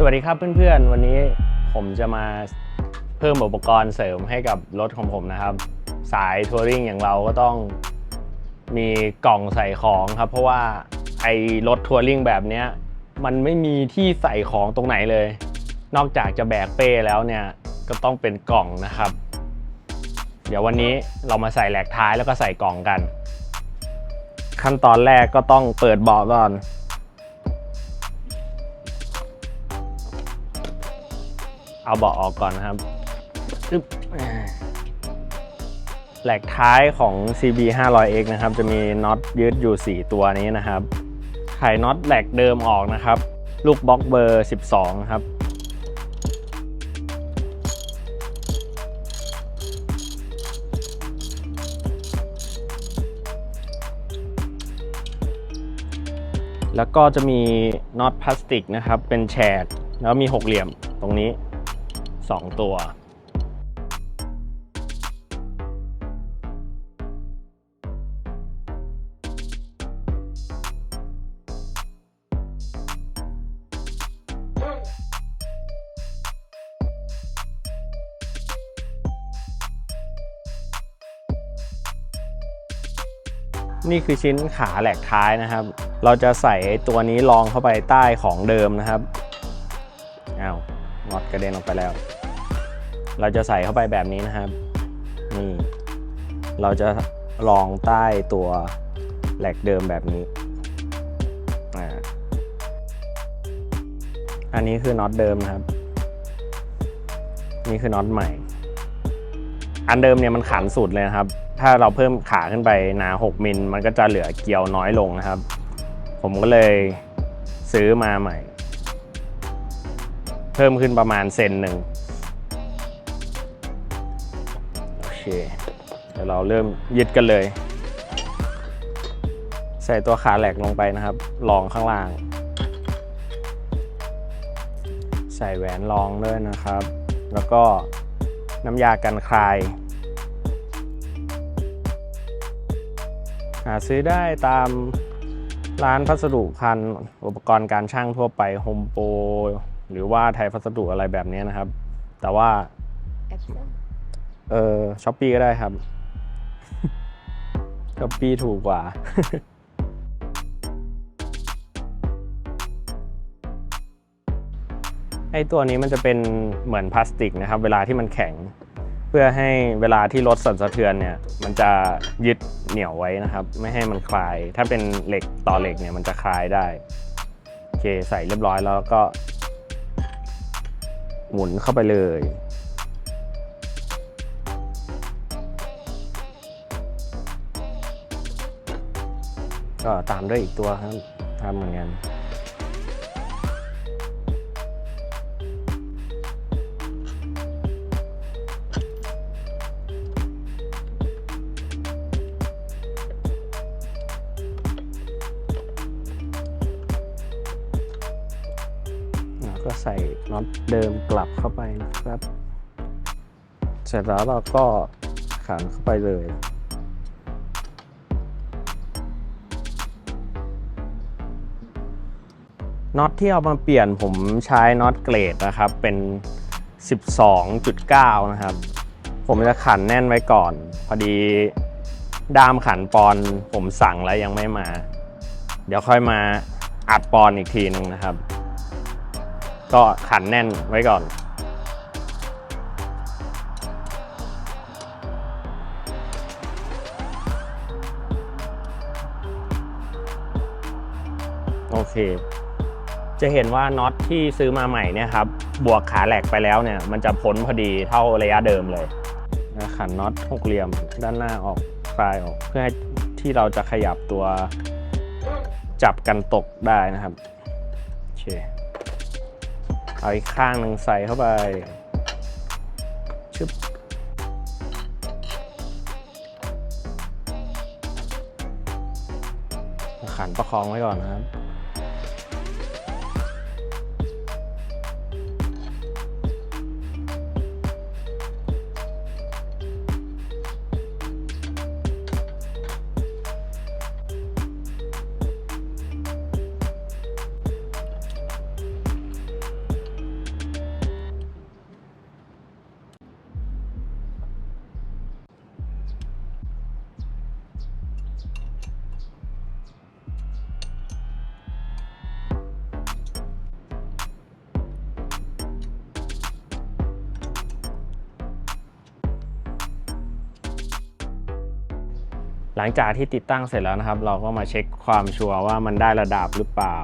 สวัสดีครับเพื่อนๆ วันนี้ผมจะมาเพิ่มอุปกรณ์เสริมให้กับรถของผมนะครับ สายทัวริงอย่างเราก็ต้องมีกล่องใส่ของครับ เพราะว่าไอ้รถทัวริงแบบเนี้ยมันไม่มีที่ใส่ของตรงไหนเลย นอกจากจะแบกเป้แล้วเนี่ยก็ต้องเป็นกล่องนะครับ เดี๋ยววันนี้เรามาใส่แหลกท้ายแล้วก็ใส่กล่องกัน ขั้นตอนแรกก็ต้องเปิดเบาะก่อน เอาเบาะออกก่อนนะครับอึ๊บแหลกท้ายของ CB 500X นะครับ จะมีน็อตยืดอยู่ 4 ตัวนี้นะครับไขน็อตแหลกเดิมออกนะครับ ลูกบล็อกเบอร์ 12 ครับ แล้วก็จะมีน็อตพลาสติกนะครับ เป็นแฉกแล้วมีหกเหลี่ยมตรงนี้ 2 ตัว นี่คือชิ้นขาแหลกท้ายนะครับ เราจะใส่ตัวนี้รองเข้าไปใต้ของเดิมนะครับ อ้าวน็อตกระเด็นออกไปแล้ว เราจะใส่เข้าไปแบบนี้นะครับ นี่ เราจะรองใต้ตัวแหลกเดิมแบบนี้อ่าอันนี้คือน็อตเดิมนะครับ นี่คือน็อตใหม่ อันเดิมเนี่ยมันขันสุดเลยนะครับ ถ้าเราเพิ่มขาขึ้นไปหนา 6 มิล มันก็จะเหลือเกลียวน้อยลงนะครับ ผมก็เลยซื้อมาใหม่ เพิ่มขึ้นประมาณเซนหนึ่ง เคเดี๋ยวเราเริ่มยึดกันเลย ใส่ตัวขาแหลกลงไปนะครับรองข้างล่าง ใส่แหวนรองด้วยนะครับ แล้วก็น้ำยากันคลาย หาซื้อได้ตามร้านพัสดุพันอุปกรณ์การช่างทั่วไปโฮมโปรหรือว่าไทยพัสดุอะไรแบบนี้นะครับ แต่ว่า เออช้อปปีก็ได้ครับช้อปปีถูกกว่าไอตัวนี้มันจะเป็นเหมือนพลาสติกนะครับ เวลาที่มันแข็ง เพื่อให้เวลาที่รถสั่นสะเทือนเนี่ย มันจะยึดเหนี่ยวไว้นะครับ ไม่ให้มันคลาย ถ้าเป็นเหล็กต่อเหล็กเนี่ยมันจะคลายได้โอเคใส่เรียบร้อยแล้วก็ หมุนเข้าไปเลย ก็ตามด้วยอีกตัวครับทำเหมือนกันก็ใส่น็อตเดิมกลับเข้าไปนะครับ เสร็จแล้วเราก็ขันเข้าไปเลย น็อตที่เอามาเปลี่ยนผมใช้น็อตเกรดนะครับเป็น 12.9 นะครับ ผมจะขันแน่นไว้ก่อน พอดีด้ามขันปอนผมสั่งแล้วยังไม่มา เดี๋ยวค่อยมาอัดปอนอีกทีหนึ่งนะครับ ก็ขันแน่นไว้ก่อนโอเค จะเห็นว่าน็อตที่ซื้อมาใหม่เนี่ยครับบวกขาแหลกไปแล้วเนี่ยมันจะพ้นพอดีเท่าระยะเดิมเลยนะขันน็อตหกเหลี่ยมด้านหน้าออกคลายออก เพื่อให้ที่เราจะขยับตัวจับกันตกได้นะครับโอเคเอาอีกข้างหนึ่งใส่เข้าไปชึบขันประคองไว้ก่อนนะครับ หลังจากที่ติดตั้งเสร็จแล้วนะครับ เราก็มาเช็คความชัวร์ว่ามันได้ระดับหรือเปล่า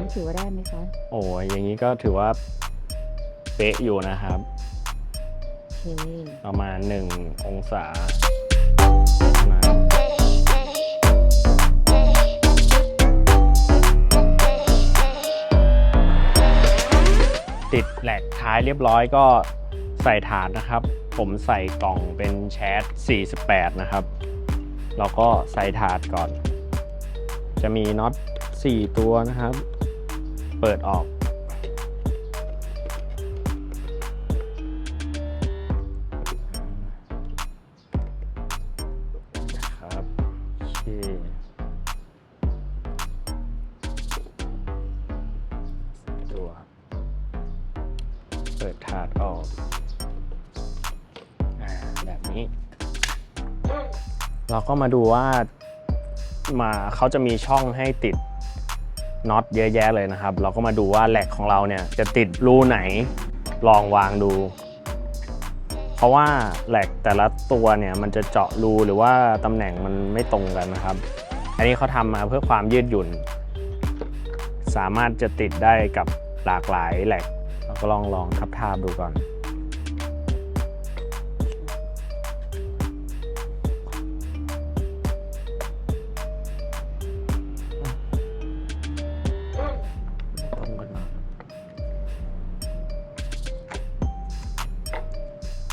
นี่ถือว่าได้ไหมคะ โอ้ยอย่างนี้ก็ถือว่าเป๊ะอยู่นะครับโอเคประมาณ 1 องศานะติดแหลกท้ายเรียบร้อยก็ใส่ฐานนะครับ ผมใส่กล่องเป็นแชท48 นะครับเราก็ใส่ถาดก่อน จะมีน็อต4 ตัวนะครับ เปิดออก นี้ เราก็มาดูว่ามาเขาจะมีช่องให้ติดน็อตเยอะแยะเลยนะครับ เราก็มาดูว่าแหลกของเราเนี่ยจะติดรูไหนลองวางดู เพราะว่าแหลกแต่ละตัวเนี่ยมันจะเจาะรูหรือว่าตำแหน่งมันไม่ตรงกันนะครับ อันนี้เขาทำมาเพื่อความยืดหยุ่น สามารถจะติดได้กับหลากหลายแหลกเราก็ลองลองทับทาบดูก่อน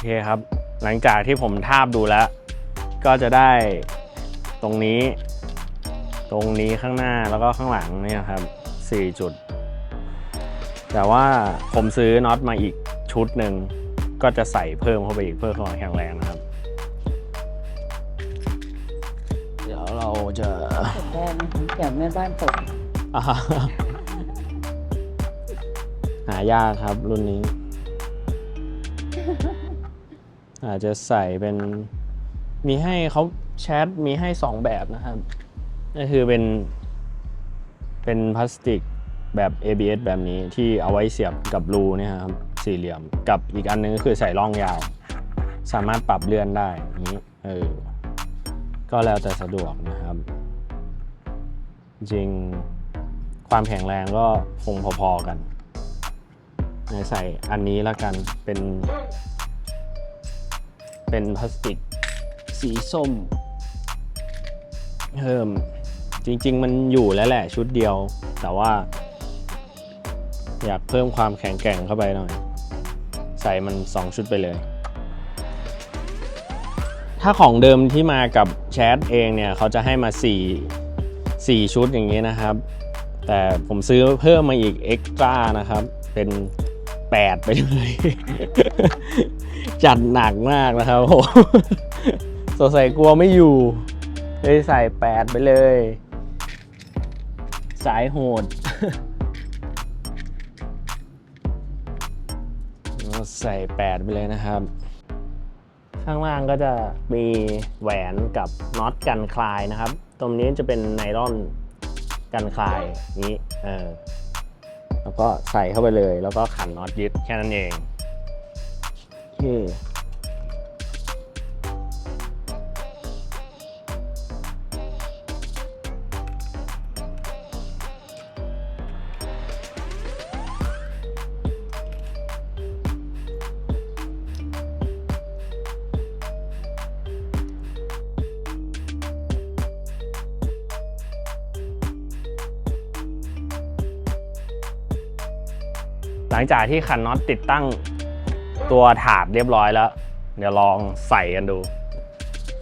เคครับ หลังจากที่ผมทาบดูแล้ว ก็จะได้ตรงนี้ ตรงนี้ข้างหน้าแล้วก็ข้างหลังเนี่ยครับ 4 จุด แต่ว่าผมซื้อน็อตมาอีกชุดหนึ่ง ก็จะใส่เพิ่มเข้าไปอีกเพื่อความแข็งแรงนะครับ เดี๋ยวเราจะเก็บได้ไหมคะเดี๋ยวแม่บ้านตกอ่าหายากครับรุ่นนี้ อาจจะใส่เป็นมีให้เขาแชทมีให้สองแบบนะครับก็คือเป็น เป็นพลาสติกแบบ ABS แบบนี้ที่เอาไว้เสียบกับรูเนี่ยครับสี่เหลี่ยมกับอีกอันนึงก็คือใส่ร่องยาว สามารถปรับเลื่อนได้อย่างนี้เออก็แล้วแต่สะดวกนะครับ จริงความแข็งแรงก็คงพอๆกันใส่อันนี้แล้วกันเป็น เป็นพลาสติกสีส้มเพิ่มจริง ๆ มันอยู่แล้วแหละชุดเดียว แต่ว่า อยากเพิ่มความแข็งแกร่งเข้าไปหน่อย ใส่มัน 2 ชุดไปเลย ถ้าของเดิมที่มากับแชทเองเนี่ย เขาจะให้มา 4 4 ชุดอย่างนี้นะครับ แต่ผมซื้อเพิ่มมาอีกเอ็กซ์ตร้านะครับ เป็น 8 ไปเลย จัดหนักมากนะครับผมสงสัยกลัวไม่อยู่ เลยใส่8ไปเลย สายโหดใส่8ไปเลยนะครับ ข้างล่างก็จะมีแหวนกับน็อตกันคลายนะครับ ตรงนี้จะเป็นไนลอนกันคลายนี้เออแล้วก็ใส่เข้าไปเลย แล้วก็ขันน็อตยึดแค่นั้นเอง เคหลังจากที่ขันน็อตติดตั้ง ตัวถาดเรียบร้อยแล้ว เดี๋ยวลองใส่กันดู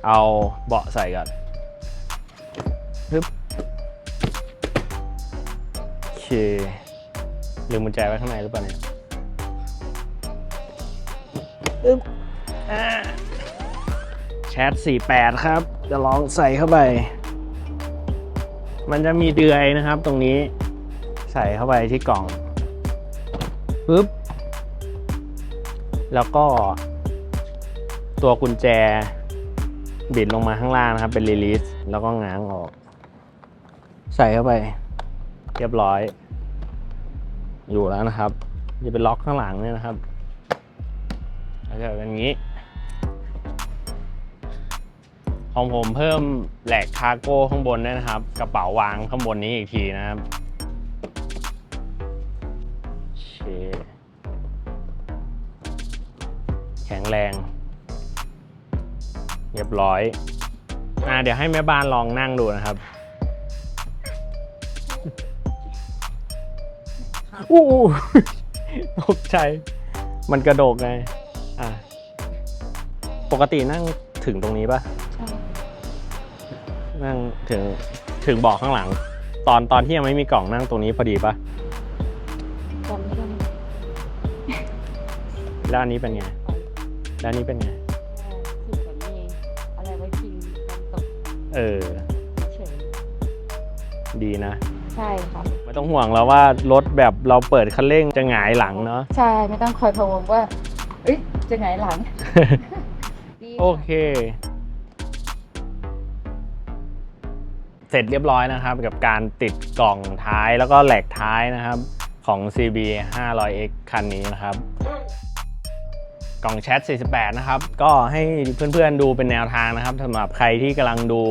เอาเบาะใส่ก่อนปึ๊บโอเคลืมกุญแจไว้ข้างในหรือเปล่าเนี่ยปึ๊บแชท48 ครับ จะลองใส่เข้าไป มันจะมีเดือยนะครับตรงนี้ ใส่เข้าไปที่กล่องปึ๊บ แล้วก็ ตัวกุญแจบิดลงมาข้างล่างนะครับ เป็นรีลิสแล้วก็ง้างออก ใส่เข้าไป เรียบร้อย อยู่แล้วนะครับจะเป็นล็อกข้างหลังเนี่ยนะครับแล้วจะเป็นอย่างนี้ ของผมเพิ่มแหลกคาร์โก้ข้างบนด้วยนะครับ กระเป๋าวางข้างบนนี้อีกทีนะครับ โอเค แข็งแรง เรียบร้อยอ่าเดี๋ยวให้แม่บ้านลองนั่งดูนะครับอู้หูตกใจ มันกระโดกไง อะ ปกตินั่งถึงตรงนี้ปะใช่นั่งถึงถึงเบาะข้างหลัง ตอนตอนที่ยังไม่มีกล่องนั่งตรงนี้พอดีปะจำไม่ได้แล้วอันนี้เป็นไง แล้วอันนี้เป็นไงคิดแบบนี้เองอะไรไว้พิงกันตกเออ เฉยดีนะ ใช่ค่ะ ไม่ต้องห่วงแล้วว่ารถแบบเราเปิดคันเร่งจะหงายหลังเนาะ ใช่ไม่ต้องคอยพะวงว่าเอ้ยจะไงหลังดีโอเค เสร็จเรียบร้อยนะครับ กับการติดกล่องท้ายแล้วก็แหลกท้ายนะครับ ของ CB 500X คันนี้นะครับ กล่องแชท 48 นะครับ ก็ให้เพื่อนๆดูเป็นแนวทางนะครับสำหรับใครที่กำลังดู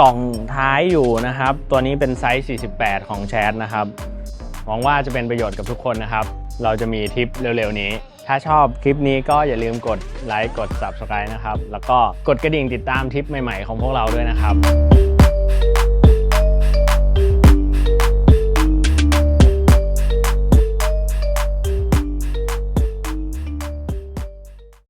กล่องท้ายอยู่นะครับ ตัวนี้เป็นไซส์ 48 ของแชทนะครับหวังว่าจะเป็นประโยชน์กับทุกคนนะครับ เราจะมีทริปเร็วๆนี้ ถ้าชอบคลิปนี้ก็อย่าลืมกดไลค์กด Subscribe นะครับ แล้วก็กดกระดิ่งติดตามทริปใหม่ๆของพวกเราด้วยนะครับ